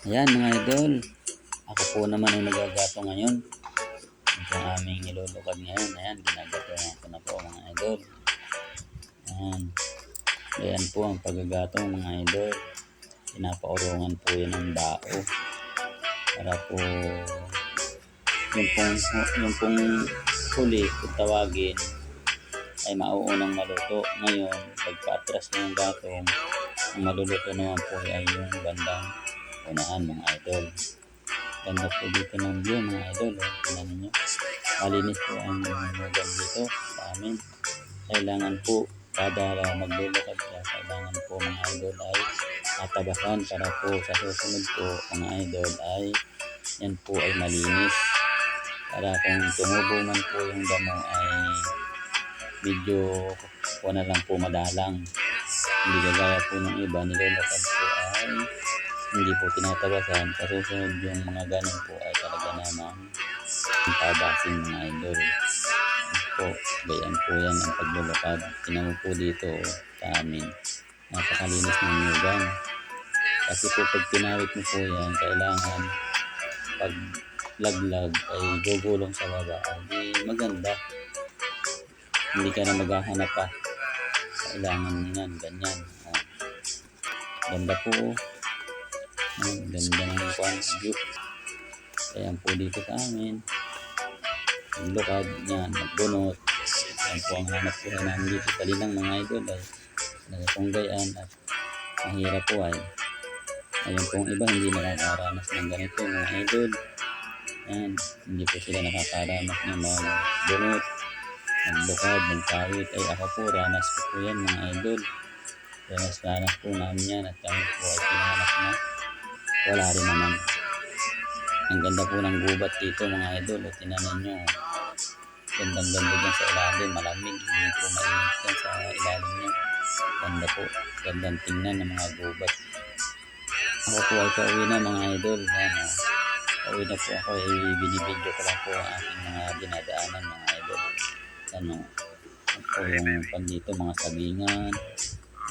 Ayan mga idol. Ako po naman ay nagagato ngayon. Ito ang aming nilulukad ngayon. Ayan, ginagato ko na po mga idol. Ayan. Ayan po ang paggagato mga idol. Pinapaurungan po yun ng bao. Para po yung pong, yung pong huli kung tawagin ay mauunang maluto. Ngayon, pagpa-atras ng gatong, ang maluluto naman po ay yung bandang unahan mga idol. Ganda po dito ng view mga idol. Oh. Tingnan ninyo. Malinis po ang lugar dito sa amin. Kailangan po kada maglulukad ka, kailangan po mga idol ay tatabasan para po sa susunod po mga idol ay yan po ay malinis. Para kung tumubo man po yung damo ay medyo po na lang po madalang. Hindi kagaya po ng iba, nilulukad po ay hindi po tinatabasan. Sa susunod yung mga ganun po ay talaga namang tabasin mga idol. Po, gayan po yan ang paglulukad. Tinan mo po dito sa amin. Napakalinis ng nyugan. Kasi po pag pinawit mo po yan, kailangan pag laglag ay gugulong sa baba. Ay maganda. Hindi ka na maghahanap pa. Kailangan yan, ganyan. Oh. Ganda po. Ayan, ganda ng kwan, view. Ayan po dito sa amin. Yung lukad niyan, nagbunot. Ayan po ang hanap po namin dito sa linang mga idol ay nagpunggayaan at mahirap po ay ayun pong iba hindi nakakaranas ng ganito mga idol. Ayan, hindi po sila nakakaranas ng magbunot, maglukad, magkawit. Ay ako po, ranas ko po yan mga idol. Ranas-ranas po namin yan at kami po ay pinahanap na wala rin naman. Ang ganda po ng gubat dito mga idol. O tinanan nyo. Gandang ganda dyan sa ilalim. Malamig. Hindi po mainit dyan sa ilalim niya. Ganda po. Gandang tingnan ng mga gubat. Ako po ay pauwi na mga idol. Yan, o. Pauwi na po ako. Eh, binibidyo ko lang po ang aking mga dinadaanan mga idol. Ano. Ako yung pan dito mga sabingan.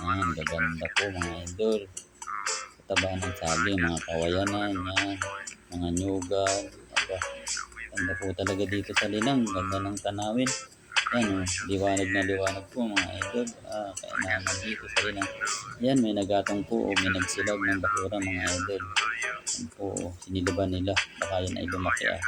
Yan. Gaganda po mga idol taba ng saging, mga kawayanan, yan, mga nyugan, aba, ganda po talaga dito sa linang, ganda ng tanawin. Yan, oh, liwanag na liwanag po mga idol, ah, kaya naman dito sa linang. Yan, may nagatong po, o may nagsilag ng basura mga idol. Yan po, oh, sinilaban nila, baka yan ay lumaki ah.